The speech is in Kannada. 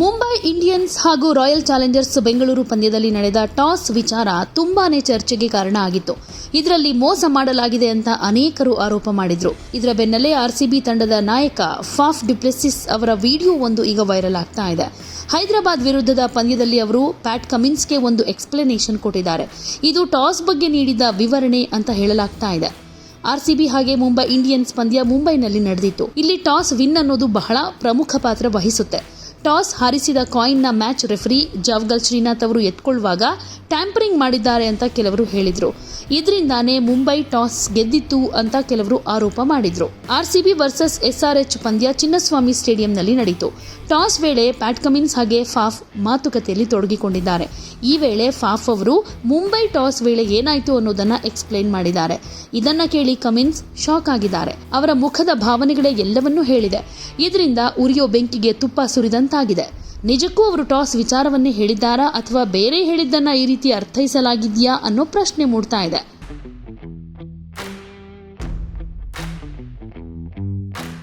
ಮುಂಬೈ ಇಂಡಿಯನ್ಸ್ ಹಾಗೂ ರಾಯಲ್ ಚಾಲೆಂಜರ್ಸ್ ಬೆಂಗಳೂರು ಪಂದ್ಯದಲ್ಲಿ ನಡೆದ ಟಾಸ್ ವಿಚಾರ ತುಂಬಾನೇ ಚರ್ಚೆಗೆ ಕಾರಣ ಆಗಿತ್ತು. ಇದರಲ್ಲಿ ಮೋಸ ಮಾಡಲಾಗಿದೆ ಅಂತ ಅನೇಕರು ಆರೋಪ ಮಾಡಿದ್ರು. ಇದರ ಬೆನ್ನಲ್ಲೇ ಆರ್ಸಿಬಿ ತಂಡದ ನಾಯಕ ಫಾಫ್ ಡಿಪ್ಲೆಸಿಸ್ ಅವರ ವಿಡಿಯೋ ಒಂದು ಈಗ ವೈರಲ್ ಆಗ್ತಾ ಇದೆ. ಹೈದರಾಬಾದ್ ವಿರುದ್ಧದ ಪಂದ್ಯದಲ್ಲಿ ಅವರು ಪ್ಯಾಟ್ ಕಮಿನ್ಸ್ಗೆ ಒಂದು ಎಕ್ಸ್ಪ್ಲನೇಷನ್ ಕೊಟ್ಟಿದ್ದಾರೆ. ಇದು ಟಾಸ್ ಬಗ್ಗೆ ನೀಡಿದ ವಿವರಣೆ ಅಂತ ಹೇಳಲಾಗ್ತಾ ಇದೆ. ಆರ್ಸಿಬಿ ಹಾಗೆ ಮುಂಬೈ ಇಂಡಿಯನ್ಸ್ ಪಂದ್ಯ ಮುಂಬೈನಲ್ಲಿ ನಡೆದಿತ್ತು. ಇಲ್ಲಿ ಟಾಸ್ ವಿನ್ ಅನ್ನೋದು ಬಹಳ ಪ್ರಮುಖ ಪಾತ್ರ ವಹಿಸುತ್ತೆ. ಟಾಸ್ ಹಾರಿಸಿದ ಕಾಯಿನ್ನ ಮ್ಯಾಚ್ ರೆಫರಿ ಜಾವ್ಗಲ್ ಶ್ರೀನಾಥ್ ಅವರು ಎತ್ಕೊಳ್ಳುವಾಗ ಟ್ಯಾಂಪರಿಂಗ್ ಮಾಡಿದ್ದಾರೆ ಅಂತ ಕೆಲವರು ಹೇಳಿದರು. ಇದರಿಂದಾನೇ ಮುಂಬೈ ಟಾಸ್ ಗೆದ್ದಿತ್ತು ಅಂತ ಕೆಲವರು ಆರೋಪ ಮಾಡಿದರು. ಆರ್ಸಿಬಿ ವರ್ಸಸ್ ಎಸ್ಆರ್ಎಚ್ ಪಂದ್ಯ ಚಿನ್ನಸ್ವಾಮಿ ಸ್ಟೇಡಿಯಂನಲ್ಲಿ ನಡೆಯಿತು ಟಾಸ್ ವೇಳೆ ಪ್ಯಾಟ್ ಕಮಿನ್ಸ್ ಹಾಗೆ ಫಾಫ್ ಮಾತುಕತೆಯಲ್ಲಿ ತೊಡಗಿಕೊಂಡಿದ್ದಾರೆ. ಈ ವೇಳೆ ಫಾಫ್ ಅವರು, ಮುಂಬೈ ಟಾಸ್ ವೇಳೆ ಏನಾಯಿತು ಅನ್ನೋದನ್ನು ಎಕ್ಸ್ಪ್ಲೈನ್ ಮಾಡಿದ್ದಾರೆ. ಇದನ್ನ ಕೇಳಿ ಕಮಿನ್ಸ್ ಶಾಕ್ ಆಗಿದ್ದಾರೆ. ಅವರ ಮುಖದ ಭಾವನೆಗಳೇ ಎಲ್ಲವನ್ನೂ ಹೇಳಿದೆ. ಇದರಿಂದ ಉರಿಯೋ ಬೆಂಕಿಗೆ ತುಪ್ಪ ಸುರಿದಂತಾಗಿದೆ ನಿಜಕ್ಕೂ ಅವರು ಟಾಸ್ ವಿಚಾರವನ್ನೇ ಹೇಳಿದ್ದಾರಾ ಅಥವಾ ಬೇರೆ ಹೇಳಿದ್ದನ್ನ ಈ ರೀತಿ ಅರ್ಥೈಸಲಾಗಿದೆಯಾ ಅನ್ನೋ ಪ್ರಶ್ನೆ ಮೂಡ್ತಾ ಇದೆ.